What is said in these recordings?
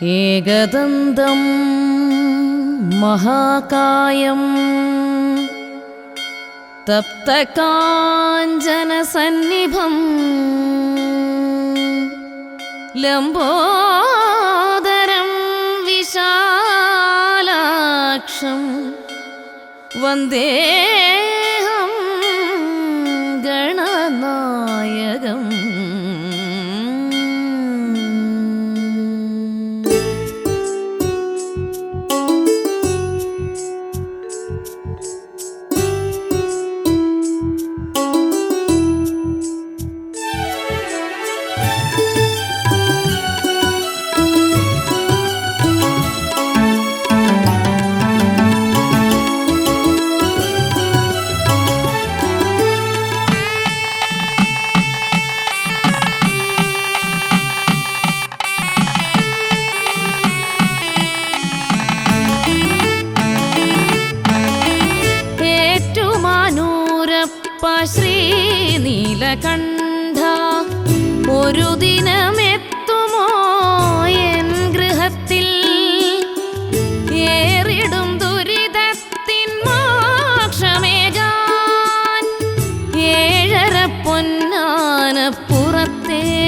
ഏകദന്തം മഹാകായം തപ്തകാഞ്ചനസന്നിഭം ലംബോദരം വിശാലാക്ഷം വന്ദേഹം ഗണനായകം ഏറ്റുമാനൂരപ്പ ശ്രീ നീലകണ്ഠ. ഒരു ദിനമെത്തുമോ എൻ ഗൃഹത്തിൽ? ഏറിടും ദുരിതത്തിൻ മോക്ഷമേകാൻ ഏഴര പൊന്നാന പുറത്തേറിയെത്തുമോ?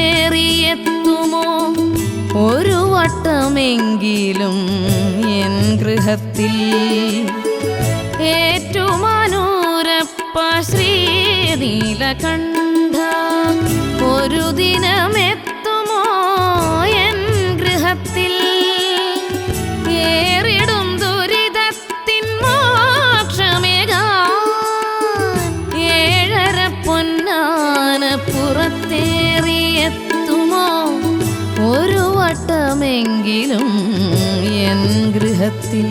ഒരു വട്ടമെങ്കിലും എൻ ഗൃഹത്തിൽ. ഏറ്റുമാനൂരപ്പ ശ്രീ നീലകണ്ഠ ഒരു ദിനമെത്തുമോ എൻ ഗൃഹത്തിൽ? ഏറിടും ദുരിതത്തിൻ മോക്ഷമേകാ ഏഴര പൊന്നാന പുറത്തേറിയെത്തുമോ? ഒരു വട്ടമെങ്കിലും എൻ ഗൃഹത്തിൽ.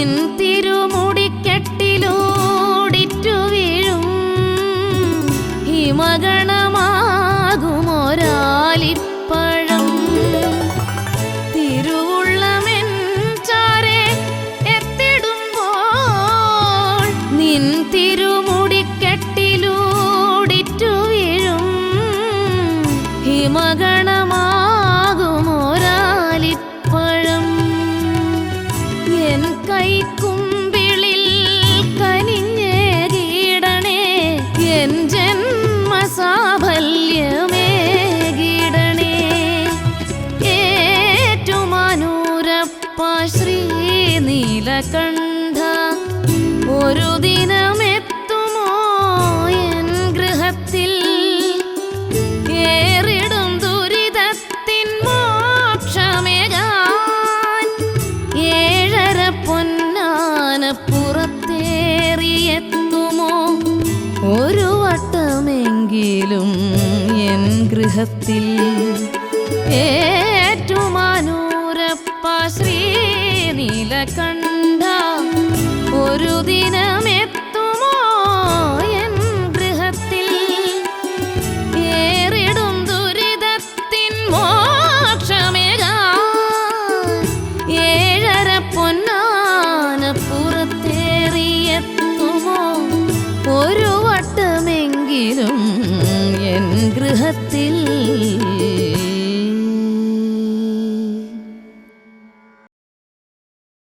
നിൻ തിരുമുടിക്കെട്ടിലൂടിറ്റു വീഴും. ഹിമഗണമാകുമൊരാലിപ്പഴം. തിരുവുള്ളമെൻചാരെ എത്തിടുമ്പോൾ നിൻ തിരുമുടിക്കെട്ടിലൂടിറ്റു വീഴും. ഹിമഗണമാകുമൊരാലിപ്പഴം. ഒരു ദിനമെത്തുമോ എൻ ഗൃഹത്തിൽ? ഏറിടും ദുരിതത്തിൻ മോക്ഷമേകാൻ. ഏഴര പൊന്നാന പുറത്തേറിയെത്തുമോ? ഒരു വട്ടമെങ്കിലും എൻ ഗൃഹത്തിൽ. ഒരു വട്ടമെങ്കിലും എൻ ഗൃഹത്തിൽ